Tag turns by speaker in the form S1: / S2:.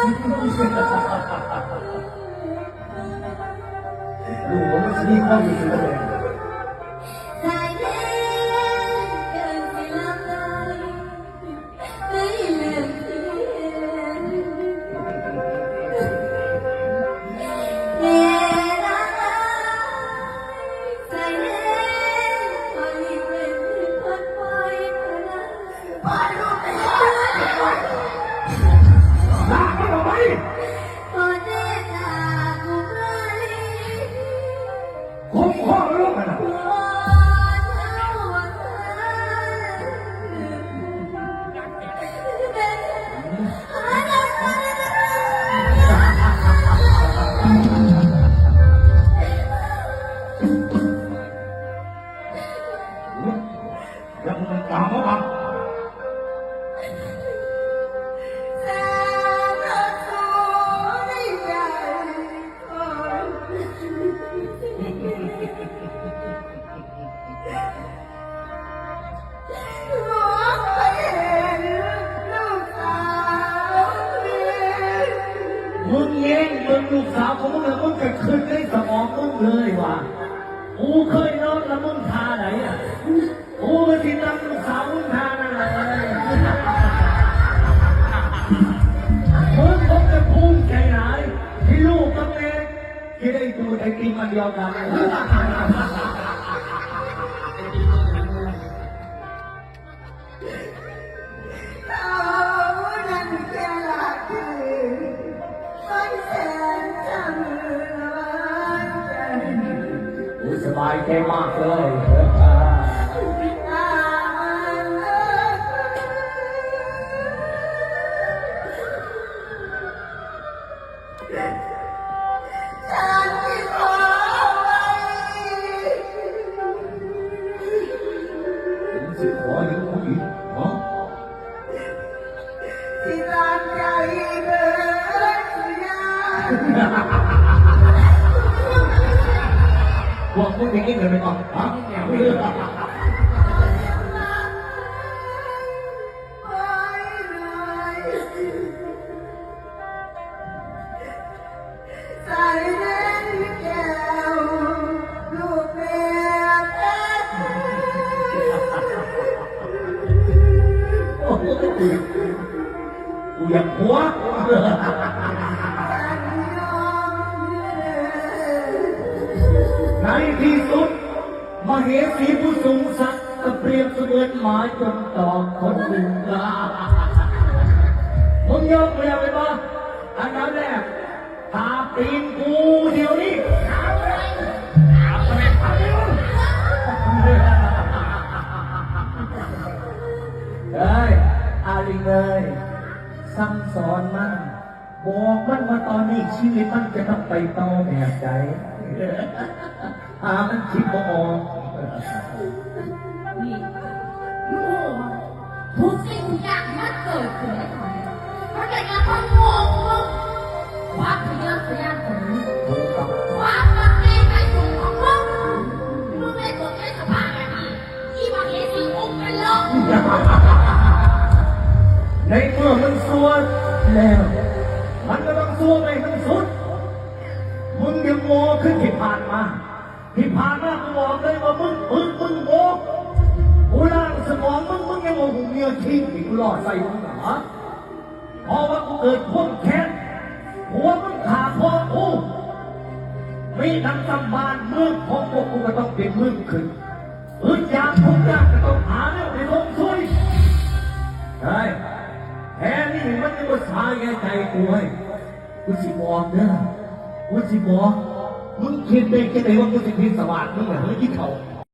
S1: ดูว่ามันจะมีค ผมข้อมันลงนะ
S2: โปรด
S1: มึง
S2: เอ
S1: งมึงลูกสาวของมึงแล้วมึงก็ขึ้นในสมองมึงเลยว่ะกูเคยนอนแล้วมึงทาไหนอะกูก็ที่นั่งลูกสาวมึงทานั่นแหละมึงคงจะภูมิใจหลายที่ลูกกับแม่ที่ได้ดูไอติมอันเดียวกัน บายใจมากเลย
S2: เลิกฉันที่ขอไว้า
S1: นาะ
S2: ที่รักใจเกินสุดยา
S1: พวกมึงอย่างนี้เลยไม่องฮะ
S2: ใส่เล่นแก้วลูกแม่แท้
S1: โอ้โหกูอยากหัว ในที่สุด มเหสีผู้สูงศักดิ์ก็เปรียบเสมือนหมาจนตอกคนหนึ่งลามึงยกเรียกไปบ้างอันนั้นแหละตาปีนกูเดี๋ยวนี้เฮ้ยอาลิงเลยสั่งสอนมัน บอกมันว่าตอนนี้ชีวิตมันจะต้องไปต่อแบบใจหามันคิดบ่ออก
S3: นี่โง่ทุกสิ่งทุกอย่างมันเกิดขึ้นได้ทันมันเป็นการความงงความทะเยอทะยานของมึงความมักง่ายใจสูงของมึงมึงได้ตกในสภาพแบบนี้ที่มาเห็นสิ่งองค์เป็นโลก
S1: ในเมื่อมันสัวแล้ว ที่ผ่านมากูบอกเลยว่ามึงมึงมึงโง่กูล้างสมองมึงมึงยังโง่กูเมียทิ้งที่กูรอดใส่มึงเหรอเพราะว่ากูเกิดพ้นแค้นหัวมึงขาพ่อกูมีทั้งตำบานเมืองของพวกกูก็ต้องเป็นเมืองขึ้นอึดอยากทุกอย่างก็ต้องหาเรื่องในลงช่วยใช่แค่นี้มันยังมาสายแก่ใจกูเว้กูสิบอกเด้อกูสิบอก มึงคิดได้แค่ไหนว่ากูสิพิสวาสมึงเหรอเฮ้ยที่เขา